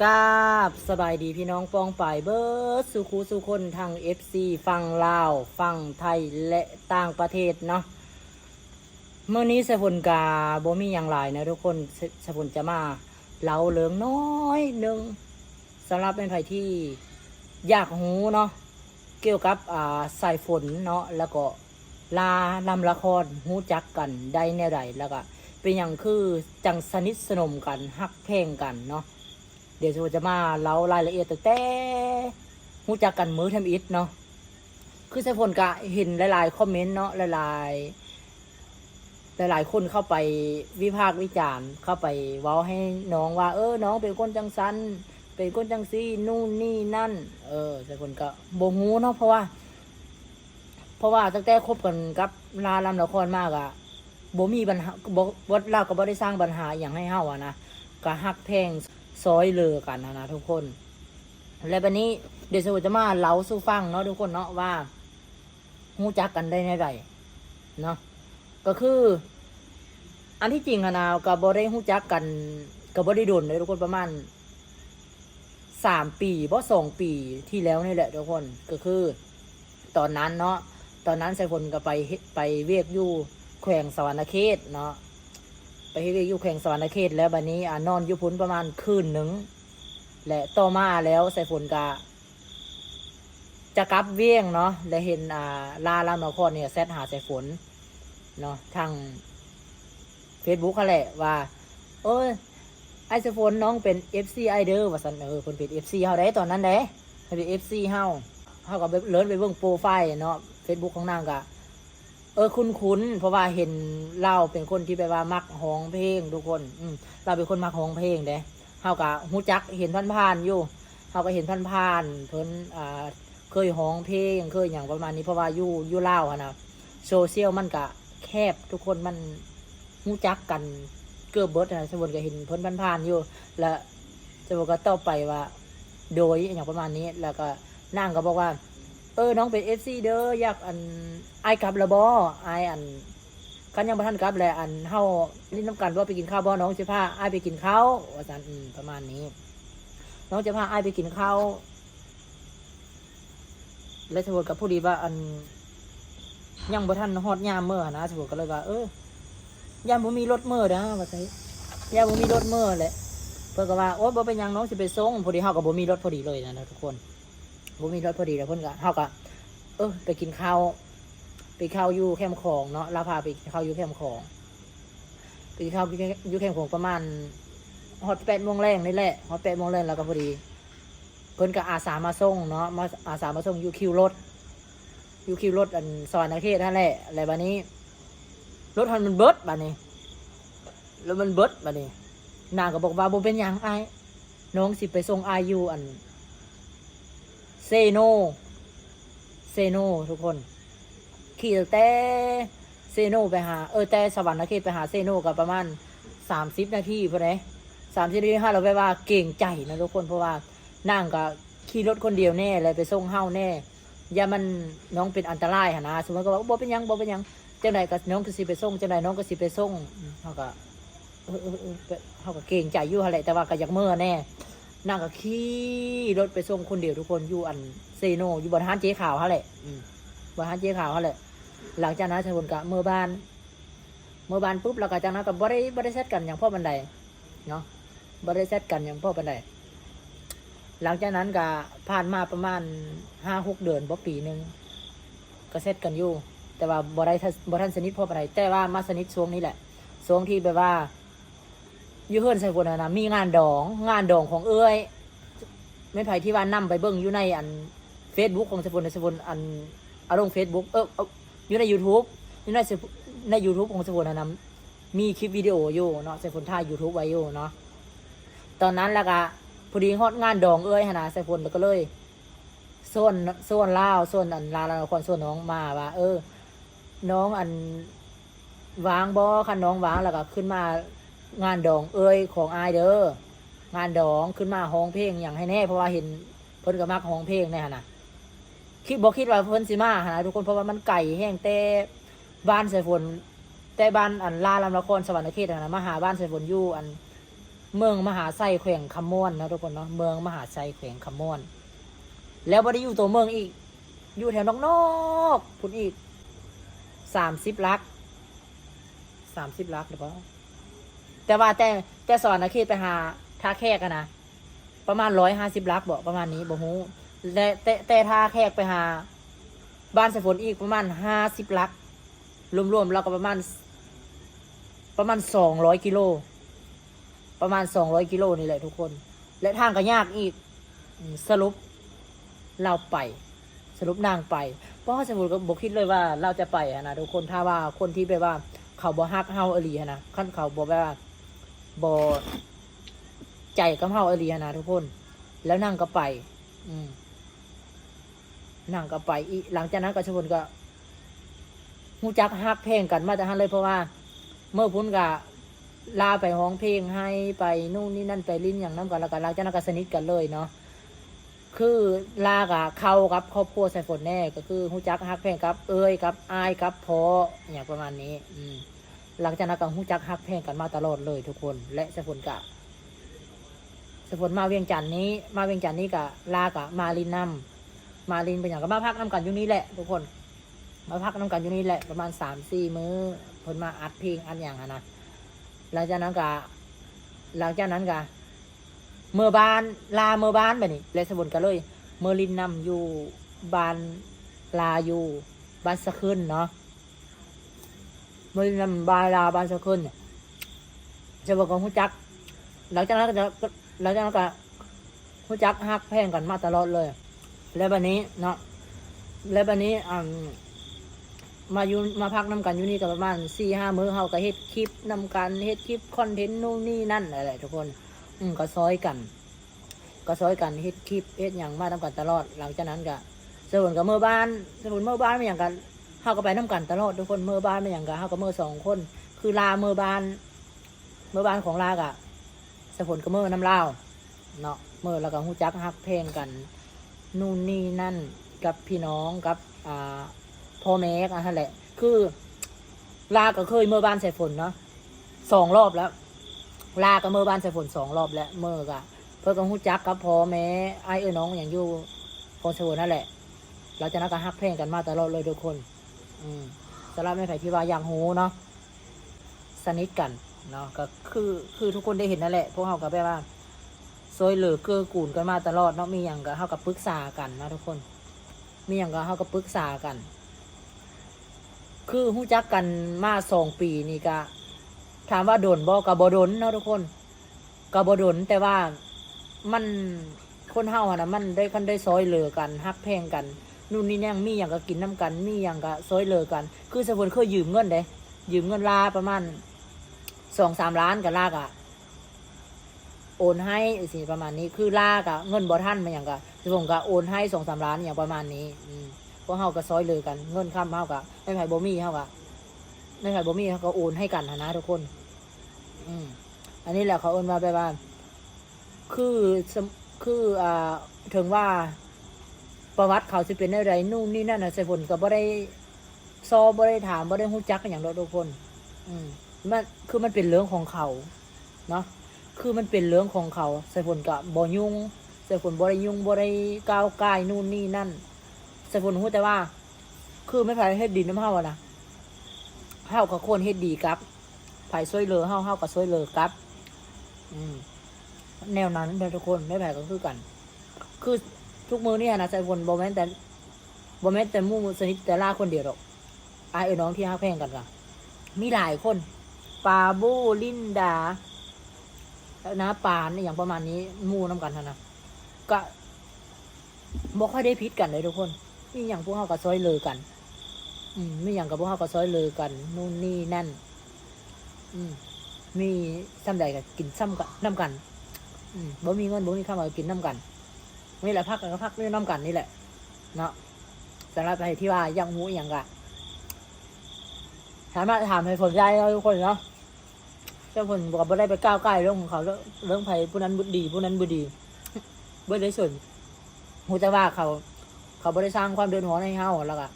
กาบสบายดีพี่น้องปองป่ายเบิร์ดสุคูสุคนทาง FC ฟังลาว ฟังไทยและต่างประเทศเนาะเมื่อนี้สพุนกาบ่มีอย่างไรนะทุกคนสสพุนจะมาเล่าเรื่องน้อยหนึ่งสำหรับเป็นไผที่อยากหูเนาะเกี่ยวกับอ่าสายฝนเนาะแล้วก็ลาลำละครหูจักกันได้แนวใดแล้วก็เป็นอย่างคือจังสนิทสนมกันฮักเพลงกันเนาะ เดี๋ยวจะมาเล่ารายละเอียดตั้งแต่หูจักกันมือทำอิฐเนาะคือสายฝนกะเห็นหลายๆคอมเมนต์เนาะหลายๆหลายๆคนเข้าไปวิพากษ์วิจารณ์เข้าไปเว้าให้น้องว่า เออ น้องเป็นคนจังสันเป็นคนจังซี่นู่นนี่นั่น เออสายฝนก็บ่ฮู้เนาะเพราะว่า เพราะว่าตั้งแต่คบกันกับลาลำละครมากอะบ่มีปัญหาบ่บ่เราก็บ่ได้สร้างปัญหาอย่างให้เฮาอะนะก็ฮักแพง ซอยเลือกันนะนะทุกคน และวันนี้เดี๋ยวสมุจะมาเล่าสู่ฟังเนาะทุกคนเนาะว่าหูจักกันได้ในไรเนาะก็คือ อันที่จริงอะนะกับบได้หูจักกันกับบได้โดนเลยทุกคนประมาณสามปีเพราะสองปีที่แล้วนี่แหละทุกคนก็คือ ตอนนั้นเนาะตอนนั้นสายฝนก็ไปไปเวียกอยู่แขวงสวรรณเขตเนาะ ไปเฮ็ดเวียกอยู่แข่งสวรรณเขตแล้วบัดนี้อ่านอนอยู่พุ้นประมาณคืนหนึ่งและต่อมาแล้วใส่ฝนกะจะกลับเวียงเนาะและเห็นอ่าลาลามนครเนี่ยแซดหาใส่ฝนเนาะทางเฟซบุ๊กเขาแหละว่าเอ้ยไอใส่ฝนน้องเป็น FC ไอเดอร์ว่าสันเออคนเป็น FC เฮาได้ตอนนั้นเด้เพิ่นเป็น FC เฮาเฮาก็เลิศไปเบิ่งโปรไฟล์เนาะ Facebook ของนางกะ เออคุ้นคุ้นเพราะว่าเห็นเราเป็นคนที่แบบว่ามักห้องเพลงทุกคน อืมเราเป็นคนมักห้องเพลงเด้เฮากะฮู้จักเห็นผ่านอยู่เฮาก็เห็นผ่านเพิ่นอ่าเคยห้องเพลงเคยอย่างประมาณนี้เพราะว่าอยู่อยู่เล่าอะนะโซเชียลมันกะแคบทุกคนมันฮู้จักกันเกือบเบิดนะสมบูรณ์ก็เห็นเพิ่นผ่านอยู่ แล้วสมบูรณ์ก็ต่อไปว่า โดยอย่างประมาณนี้แล้วก็นางก็บอกว่า เออน้องเป็นเอซีเด้ออยากอันไอายกลับละบอไอายอันกันยังบ่ทันกลับแหละอันเฮาลิ้นน้ำกันว่าไปกินข้าวบ่น้องจะพาไอายไปกินข้าวว่าซั่นอืมประมาณนี้ น้องจะพาไอายไปกินข้าวและสมมติกับผู้ดีว่าอันยังบ่ทันฮอดยามมื้อนะสมมติก็เลยว่า เออยามบ่มีรถมื้อเด้อว่าซั่นยามบ่มีรถมื้อแหละเพิ่นก็ว่าโอ๊ยบ่เป็นยังน้องสิไปส่งพอดีเฮาก็บ่มีรถพอดีเลยนะทุกคน บ่มีรถพอดีแล้วเพิ่นก็เฮาก็เออไปกินข้าวไปข้าวอยู่แคมป์ของเนาะลาพาไปกินข้าวอยู่แคมป์ของไปกินข้าวอยู่แคมป์ของประมาณฮอดแปดโมงแรงนี่แหละฮอดแปดโมงแรงแล้วก็พอดี เพิ่นก็อาสามาส่งเนาะมาอาสามาส่งอยู่คิวรถอยู่คิวรถอันสวรรค์เขตนั่นแหละแล้วบัดนี้ รถมันมันเบิดบัดนี้แล้วมันเบิดบัดนี้นางก็บอกว่าบ่เป็นหยังอ้น้องสิไปส่งอายุอัน เซโน เซโนทุกคน ขี่แต่เซโนไปหา เออแต่สวรรค์เขตไปหาเซโนกับประมาณสามสิบนาทีพอดีสามสิบนาทีห้าเราไปว่าเก่งใจนะทุกคนเพราะว่านั่งก็ขี่รถคนเดียวแน่เลยไปส่งเฮ้าแน่อย่ามันน้องเป็นอันตรายหนนะสมมติก็บอกบ่เป็นยังบ่เป็นยังเจังใดก็น้องก็สิไปส่งเจังใดน้องก็สิไปส่งเขาก็เขาก็เก่งใจอยู่หั่นแหละแต่ว่าก็อยากเมื่อแน่ นางก็ขี่รถไปส่งคนเดียวทุกคนอยู่อันเซโนอยู่บนห้านเจ๊ขาวเขาแหละอืมบนห้านเจ๊ขาวเขาแหละ หลังจากนั้นชายคนกะเมื่อบ้าน เมื่อบ้านปุ๊บเราก็จากนั้นก็บ่ได้บ่ได้เซตกันอย่างพ่อบันไดเนาะบ่ได้เซตกันอย่างพ่อบันไดหลังจากนั้นก็ผ่านมาประมาณห้าหกเดือนบ่ปีหนึ่งก็เซตกันอยู่ แต่ว่าบ่ได้ทันบ่ทันสนิทพ่อบันไดแต่ว่ามาสนิทช่วงนี้แหละช่วงที่แบบว่าอ ยู่เฮือนใส่คนนะนะมีงานดอง งานดองของเอ้ยไม่ไผที่ว่านํไปเบิ่งอยู่ในอันเฟซบุ๊กของสกุลในสกุลอันอาลงเฟซบุ๊กเอออยู่ใน YouTube อยู่ในใน YouTube ของสกุลนนะมีคลิปวิดีโออยู่เนาะสกุลถ่าย YouTube ไว้อยู่เนาะตอนนั้นแล้วก็พอดีฮอดงานดองเอ้ยหนนะสกุลแล้วก็เลยส่วนส่วนลาวส่วนอันลาวลาวคนส่วนน้องมาว่า เออ น้องอันวางบอคันน้องวางแล้วก็ขึ้นมา งานดองเอ้ยของอายเด้องานดองขึ้นมาห้องเพลงอย่างให้แน่ เพราะว่าเห็นเพิ่นก็มักห้องเพลงแน่นะคิดบอกคิดว่าเพิ่นสิมาหาทุกคนเพราะว่ามันไก่แห้งแต่บ้านสายฝนแต่บ้านอันลาลำละครสวรรค์เขตนะมาหาบ้านสายฝนอยู่อันเมืองมหาไซแขวงคำม่วนนะทุกคนเนาะเมืองมหาไซแขวงคำม่วน แล้วบ่ได้อยู่ตัวเมืองอีก อยู่แถวนอกๆพุ่นอีกสามสิบลักสามสิบลักหรือเปล่า แต่ว่าแต่แต่สอนนะเขตไปหาท่าแขกอะนะประมาณร้อยห้าสิบลักบอกประมาณนี้บ่ฮู้แต่แต่แต่ท่าแขกไปหา บ้านสายฝนอีกประมาณห้าสิบลักรวมๆแล้วก็ประมาณ ประมาณสองร้อยกิโลประมาณสองร้อยกิโลนี่แหละทุกคน และทางก็ยากอีกสรุปเราไป สรุปนางไปเพราะสมุนก็บอกคิดเลยว่าเราจะไปนะทุกคนถ้าว่าคนที่แบบว่า เขาบอฮักเฮาอหลีนะขั้นเขาบอแบบว่า บอใจกับเฮาอหลีอะนะทุกคน แล้วนางก็ไป อืมนางก็ไปอีหลังจากนั้นก็สมุนก็หูจักฮักเพลงกันมาแต่ฮันเลยเพราะว่า เมื่อพุ่นก็ลาไปห้องเพลงให้ไปนู่นนี่นั่นไปลิ้นอย่างนั้นกันแล้วกันหลังจากนั้นก็สนิทกันเลยเนาะคือลากอะเข้ากับครอบครัวสายฝนแน่ ก็คือฮู้จักฮักแพลงกับ เอ้ยกับอายกับพออย่างประมาณนี้ อืม หลังจากนั้นก็ฮู้จักฮักแพงกันมาตลอดเลยทุกคน และสายฝนกะสายฝนมาเวียงจันทน์นี้ มาเวียงจันทน์นี้กะลากะมาลินนํมาลินเป็นอย่างก็มาพักน้กันอยู่นี่แหละทุกคน มาพักน้กันอยู่นี่แหละประมาณสามสี่มื้อเพิ่นมาอัดเพลงอัดอย่างอะนะหลังจากนั้นกะหลังจากนั้นกะเมื่อบานลาเมื่อบานแบบนี้เลยสมุนกันเลย เมื่อลินนำอยู่บ้านลาอยู่บ้านสะขึ้นเนาะ มื่อลินบาลาบาสะขึ้นเนี่ยจะบอกกับฮู้จัก หลังจากนั้นก็จะหลังจากนั้นก็ฮู้จักฮักแพงกันมาตลอดเลย แล้วบันนี้เนาะแล้วบันนี้อ่ามาอยู่มาพักน้ำกันอยู่นี่ก็ประมาณสี่ห้ามื้อเฮาก็เฮ็ดคลิปนำกันเฮ็ดคลิปคอนเทนต์นู่นนี่นั่นอะไรทุกคน อืมก็ซอยกัน ก็ซอยกันเฮ็ดคลิปเฮ็ดอย่างมาทำกันตลอด หลังจากนั้นก็สมุนกับเมื่อบ้านสมุนเมื่อบ้านไม่อย่างกัน เฮาก็ไปน้กันตลอดทุกคนเมื่อบ้านไม่อย่างกันเฮาก็เมื่อสองคน คือลาเมื่อบ้าน เมื่อบ้านของลากะสมุนกับเมื่อน้ำลาเนาะเมื่อแล้วก็ฮู้จักฮักเพลงกัน นู่นนี่นั่นกับพี่น้องกับอ่าพ่อแม่กันนั่นแหละ คือลาก็เคยเมื่อบ้านใส่ฝนเนาะสองรอบแล้ว ลากับเมื่อบ้านใส่ฝนสองรอบแล้วเมื่อกะเพื่อกับฮู้จักกับพ่อแม่ไอ้เอ้น้องอย่างอยู่คอนเสิร์ตนั่นแหละเราจะนักการฮักเพลงกันมาตลอดเลยทุกคน สำหรับในไผ่ที่ว่าอย่างหูเนาะสนิทกันเนาะก็คือคือทุกคนได้เห็นนั่นแหละ พวกเขาก็แบบว่าซอยเหลือเกื้อกูลกันมาตลอดเนาะมีอย่างก็เขากับปรึกษากันนะทุกคน มีอย่างก็เขาก็ปรึกษากัน คือฮู้จักกันมาสองปีนี่ก็ถามว่าโดนบ่กับ่โดนเนาะทุกคนกับ่โดนแต่ว่ามันคนเฮาอะนะมันได้คันได้ซอยเหลือกันฮักแพงกัน นู่นนี่นั่นมีอย่างก็กินน้ำกัน มีอย่างก็ซอยเลือกัน คือสมมุติเคยยืมเงินเด้ยืมเงินลาประมาณสองสามล้านกับลากอะโอนให้สิประมาณนี้ คือลากอะเงินบ่ท่านมาอย่างก็สมมติก็โอนให้สองสามล้านอย่างประมาณนี้อืพวกเฮาก็ซอยเลือกัน เงินค้ำเฮาก็ไม่ไผ่บ่มีเฮาก็ในขณะบ่มีเขาก็โอนให้กันนะทุกคน อืมอันนี้แหละเขาโอนมาไปบ้านคือคืออ่าถึงว่า ประวัติเขาจะเป็นอะไรนู่นนี่นั่นนะใส่ผลก็บ่ได้ซอบ่ได้ถามบ่ได้ฮู้จักกันอย่างเราทุกคน อืมมันคือมันเป็นเรื่องของเขาเนาะคือมันเป็นเรื่องของเขาใส่ผลกับบ่ยุ่งใส่ผลบ่ได้ยุ่งบ่ได้ก้าวกายนู่นนี่นั่นใส่ผลฮู้แต่ว่า คือไม่ใช่เฮ็ดดินน้ำเฮาอะนะเฮากับคนเฮ็ดดีครับไผช่วยเหลือเฮาเฮาก็ช่วยเหลือครับ อืมแนวนั้นเด้อทุกคนไม่แพ้ก็คือกัน คือ ทุกมือเนี่ยนะใจวนบ่แม่นแต่บ่แม่นแต่มู่สนิทแต่ล่าคนเดียวหรอกอายเอ้ยน้องที่ฮักแพงกันก็มีหลายคนปาโบลินดาแล้วนะปานอย่างประมาณนี้มู่นํกันนะก็บ่ค่อยได้พิษกันเลยทุกคนมีอย่างพวกเฮาก็ช่วยเลือกัน อืมมีอย่างกับพวกเขาก็ซอยเลยกัน นู่นนี่นั่น อืม มีซ้ำใดกับกินซ้ำกันน้ำกัน อืมบ่มีเงินบ่มีข้าวมากินน้ำกัน นี่แหละพักกันก็พักด้วยน้ำกันนี่แหละ เนาะสำหรับใครที่ว่ายังหูอย่างกะถามมาถามให้สนใจเราทุกคนเนาะเจ้าคนบอกว่าได้ไปก้าวใกล้เรื่องของเขาเรื่องเรื่ผู้นั้นบุดีผู้นั้นบุดีบ่ได้สนหูแต่ว่าเขา เขาบ่ได้สร้างความเดือดร้อนให้เฮาแล้วก็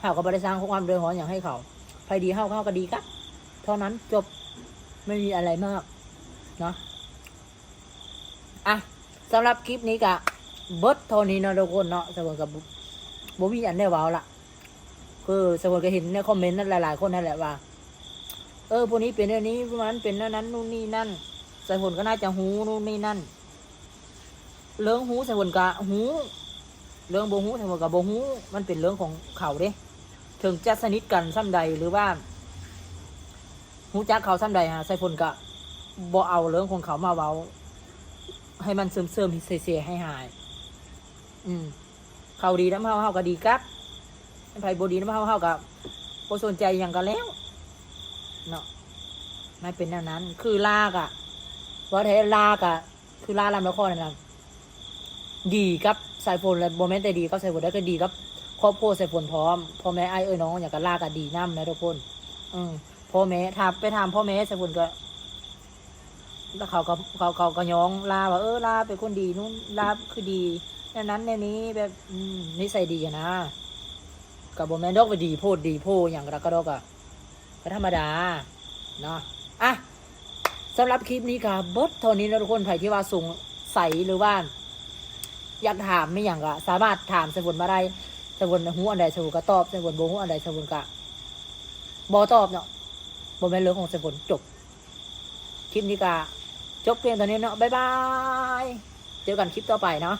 เฮาก็บ่ได้สร้างความเดือดร้อนอย่างให้เขาใครดีเฮาเฮาก็ดีกะเท่านั้นจบไม่มีอะไรมาก เนาะ สำหรับคลิปนี้กะเบิร์ดเท่านี้เนาะทุกคนเนาะสมวนกับบ่มีอันได้ว้าวละคือสมวนก็เห็นในคอมเมนต์นั่นหลาย ๆ คนนั่นแหละว่า เออพวกนี้เป็นเรื่อันนี้พวกนั้นเป็นอันนั้นนู่นนี่นั่นสมวนก็น่าจะหูนู่นนี่นั่นเรื่องหูสมวนกะหูเรื่องโบหูสมวนกับโบหูมันเป็นเรื่องของเขาเด้ถึงจะสนิทกันซ้ำใดหรือว่าหูจักเขาซ้ำใดฮะใส่พลกะบ่เอาเรื่องของเขามาเว้า ให้มันเสริมเสริมๆเสียให้หาย อืมเขาดีน้ำเฮาเฮาก็ดีกับไผบ่ดีน้ำเฮาเฮาก็บ่สนใจหยังกันแล้วเนาะไม่เป็นแนวนั้น คือลากอะว่าแท้ลากอะคือลาลำละครนั่นนะดีกับสายฝนและโมเมนต์แต่ดีกับสายฝนได้ก็ดีกับครอบครัวสายฝนพร้อมพ่อแม่ไอ้เอ้ยน้องอยางกับลากอะดีน้ำนะทุกคน อืมพ่อแม่ถามไปถามพ่อแม่ใสายฝนก็ แล้วเขาก็เขาเขาก็ย้องลาว่าเออลาเป็นคนดีนู้นลาคือดีในนั้นในนี้แบบนิสัยดีอะนะกับโมแมนดอกไปดีโพดดีโพอย่างกระกระดอกอะก็ธรรมดาเนาะอะสำหรับคลิปนี้ค่ะเบิร์ดเท่านี้นะทุกคนใครที่ว่าสูงใสหรือว่า อยากถามไม่อย่างก็สามารถถามสมุนมาได้สมุนหูอันใดสมุนก็ตอบสมุนโบหูอันใดสมุนก็บอตอบเนาะบอเป็นเรื่องของสมุนจบคลิปนี้ก็ จบเพียงเท่านี้เนาะบ๊ายบาย เจอกันคลิปต่อไปเนาะ